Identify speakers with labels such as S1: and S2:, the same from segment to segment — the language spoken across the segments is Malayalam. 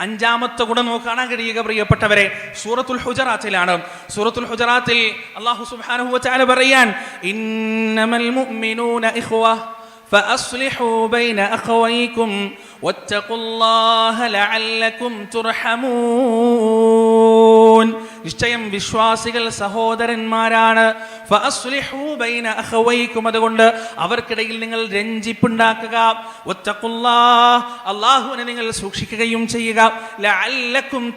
S1: അഞ്ചാമത്തെ ഗുണം നമുക്ക് കാണാൻ കഴിയുക പ്രിയപ്പെട്ടവരെ സൂറത്തുൽ ഹുജറാത്തിലാണ് സൂറത്തുൽ ഹുജറാത്തിൽ അല്ലാഹു സുബ്ഹാനഹു വതആല പറയാൻ ഇന്നമൽ മുഅ്മിനൂന ഇഖ്വ فأصلحوا بين أخويكم واتقوا الله لعلكم ترحمون നിശ്ചയം വിശ്വാസികൾ സഹോദരന്മാരാണ്. അതുകൊണ്ട് അവർക്കിടയിൽ നിങ്ങൾ രഞ്ജിപ്പുണ്ടാക്കുക. അള്ളാഹുവിനെ നിങ്ങൾ സൂക്ഷിക്കുകയും ചെയ്യുക. ലഅല്ലക്കും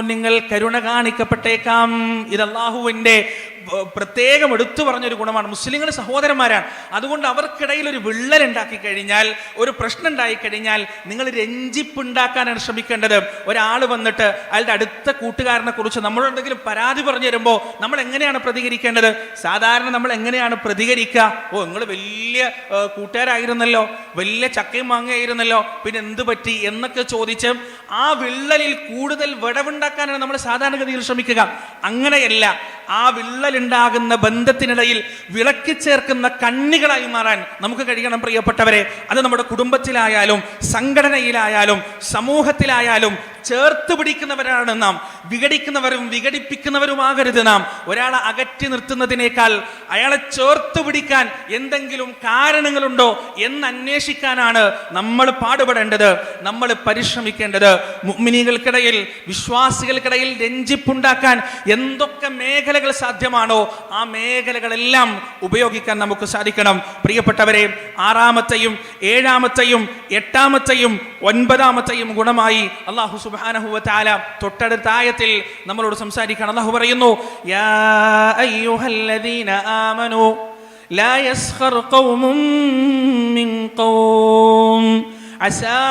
S1: നിങ്ങൾ കരുണ കാണിക്കപ്പെട്ടേക്കാം. ഇത് അല്ലാഹുവിന്റെ ബ- പ്രത്യേകം എടുത്തു പറഞ്ഞൊരു ഗുണമാണ്. മുസ്ലിങ്ങൾ സഹോദരന്മാരാണ്. അതുകൊണ്ട് അവർക്കിടയിൽ ഒരു വിള്ളൽ ഉണ്ടാക്കി കഴിഞ്ഞാൽ ഒരു പ്രശ്നം ഉണ്ടായി കഴിഞ്ഞാൽ നിങ്ങൾ രഞ്ജിപ്പുണ്ടാക്കാനാണ് ശ്രമിക്കേണ്ടത്. ഒരാൾ വന്നിട്ട് അയാളുടെ അടുത്ത കൂട്ടുകാരനെ കുറിച്ച് നമ്മളെന്തെങ്കിലും പരാതി പറഞ്ഞു തരുമ്പോൾ നമ്മൾ എങ്ങനെയാണ് പ്രതികരിക്കേണ്ടത്? സാധാരണ നമ്മൾ എങ്ങനെയാണ് പ്രതികരിക്കുക? ഓ നിങ്ങൾ വലിയ കൂട്ടുകാരായിരുന്നല്ലോ. വലിയ ചക്കയും മാങ്ങയായിരുന്നല്ലോ. പിന്നെ എന്ത് പറ്റി എന്നൊക്കെ ചോദിച്ച് ആ വിള്ളലിൽ കൂടുതൽ വിടവുണ്ടാക്കാനാണ് നമ്മൾ സാധാരണഗതിയിൽ ശ്രമിക്കുക. അങ്ങനെയല്ല. ആ വിള്ളലുണ്ടാകുന്ന ബന്ധത്തിനിടയിൽ വിളക്കി ചേർക്കുന്ന കണ്ണികളായി മാറാൻ നമുക്ക് കഴിയണം പ്രിയപ്പെട്ടവരെ. അത് നമ്മുടെ കുടുംബത്തിലായാലും സംഘടനയിലായാലും സമൂഹത്തിലായാലും ചേർത്ത് പിടിക്കുന്നവരാണ് നാം. വിഘടിക്കുന്നവരും വിഘടിപ്പിക്കുന്നവരുമാകരുത് നാം. ഒരാളെ അകറ്റി നിർത്തുന്നതിനേക്കാൾ അയാളെ ചേർത്ത് പിടിക്കാൻ എന്തെങ്കിലും കാരണങ്ങളുണ്ടോ എന്ന് അന്വേഷിക്കാനാണ് നമ്മൾ പാടുപെടേണ്ടത്. നമ്മൾ പരിശ്രമിക്കേണ്ടത്. മുഗ്മിനികൾക്കിടയിൽ വിശ്വാസികൾക്കിടയിൽ രഞ്ജിപ്പുണ്ടാക്കാൻ എന്തൊക്കെ മേഖലകൾ സാധ്യമാണോ ആ മേഖലകളെല്ലാം ഉപയോഗിക്കാൻ നമുക്ക് സാധിക്കണം. പ്രിയപ്പെട്ടവരെ ആറാമത്തെയും ഏഴാമത്തെയും എട്ടാമത്തെയും ഒൻപതാമത്തെയും ഗുണമായി അള്ളാഹു സുബ്ഹാനഹു വതആല തൊട്ടടുത്ത ആയത്തിൽ നമ്മളോട് സംസാരിക്കണം അള്ളാഹു പറയുന്നു യാ അയ്യുഹല്ലദീന ആമനു لا يسخر قوم من قوم عسى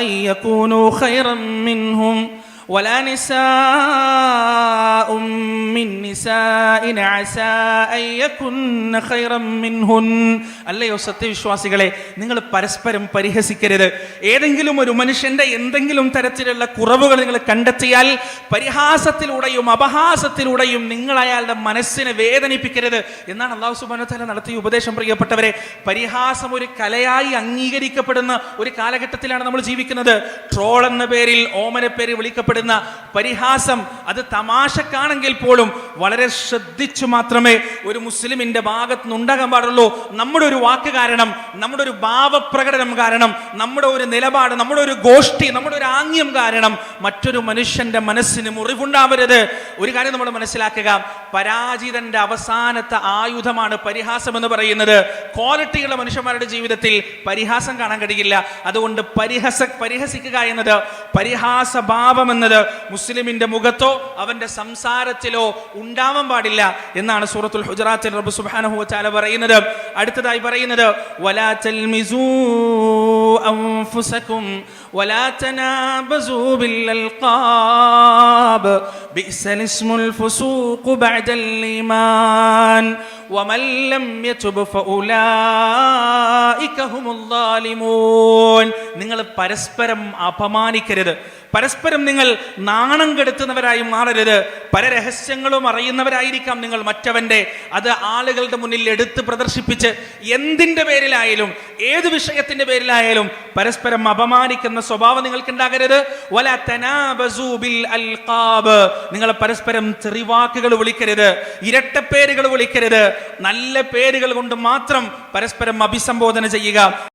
S1: أن يكونوا خيرا منهم ولا نساء من نساء عسى أن يكن خيرا منهن അല്ലയോ സത്യവിശ്വാസികളെ നിങ്ങൾ പരസ്പരം പരിഹസിക്കരുത് ഏതെങ്കിലും ഒരു മനുഷ്യന്റെ എന്തെങ്കിലും തരത്തിലുള്ള കുറവുകൾ നിങ്ങൾ കണ്ടെത്തിയാൽ പരിഹാസത്തിലൂടെയും അപഹാസത്തിലൂടെയും നിങ്ങൾ അയാളുടെ മനസ്സിനെ വേദനിപ്പിക്കരുത് എന്നാണ് അള്ളാഹു സുബാന നടത്തിയ ഉപദേശം പ്രിയപ്പെട്ടവരെ പരിഹാസം ഒരു കലയായി അംഗീകരിക്കപ്പെടുന്ന ഒരു കാലഘട്ടത്തിലാണ് നമ്മൾ ജീവിക്കുന്നത് ട്രോൾ എന്ന പേരിൽ ഓമന പേര് വിളിക്കപ്പെടുന്ന പരിഹാസം അത് തമാശക്കാണെങ്കിൽ പോലും വളരെ ശ്രദ്ധിച്ചു മാത്രമേ ഒരു മുസ്ലിമിന്റെ ഭാഗത്ത് നിന്നുണ്ടാകാൻ പാടുള്ളൂ. നമ്മുടെ ഒരു വാക്ക് കാരണം നമ്മുടെ ഒരു ഭാവപ്രകടനം കാരണം നമ്മുടെ ഒരു നിലപാട് നമ്മുടെ ഒരു ഗോഷ്ഠി നമ്മുടെ ഒരു ആംഗ്യം കാരണം മറ്റൊരു മനുഷ്യന്റെ മനസ്സിന് മുറിവുണ്ടാവരുത്. ഒരു കാര്യം നമ്മൾ മനസ്സിലാക്കുക പരാജിതന്റെ അവസാനത്തെ ആയുധമാണ് പരിഹാസം എന്ന് പറയുന്നത്. ക്വാളിറ്റിയുള്ള മനുഷ്യന്മാരുടെ ജീവിതത്തിൽ പരിഹാസം കാണാൻ കഴിയില്ല. അതുകൊണ്ട് പരിഹസ പരിഹസിക്കുക എന്നത് പരിഹാസഭാവം എന്നത് മുസ്ലിമിന്റെ മുഖത്തോ അവന്റെ സംസാരത്തിലോ ഉണ്ടാവാൻ പാടില്ല എന്നാണ് സൂറത്തുൽ ഹുജറാത്തിൽ റബ്ബ് സുബ്ഹാനഹു വതആല പറയുന്നത് അടുത്തതായി പറയുന്നത് വലാ തൽമിസൂ അൻഫുസകും വലാ തനാബസൂ ബിൽ അൽഖാബ് ബിഅസൽ ഇസ്മുൽ ഫുസൂഖ് ബഅദൽ ഈമാൻ ومن لم يتب فأولئك هم الظالمون നിങ്ങൾ പരസ്പരം അപമാനിക്കരുത്. പരസ്പരം നിങ്ങൾ നാണം കെടുത്തുന്നവരായി മാറരുത്. പല രഹസ്യങ്ങളും അറിയുന്നവരായിരിക്കാം നിങ്ങൾ മറ്റവന്റെ. അത് ആളുകളുടെ മുന്നിൽ എടുത്ത് പ്രദർശിപ്പിച്ച് എന്തിന്റെ പേരിലായാലും ഏത് വിഷയത്തിന്റെ പേരിലായാലും പരസ്പരം അപമാനിക്കുന്ന സ്വഭാവം നിങ്ങൾക്ക് ഉണ്ടാകരുത് വല തനാബസൂബിൽ അൽഖാബ്. നിങ്ങൾ പരസ്പരം ചെറിവാക്കുകൾ വിളിക്കരുത്. ഇരട്ടപ്പേരുകൾ വിളിക്കരുത്. നല്ല പേരുകൾ കൊണ്ട് മാത്രം പരസ്പരം അഭിസംബോധന ചെയ്യുക.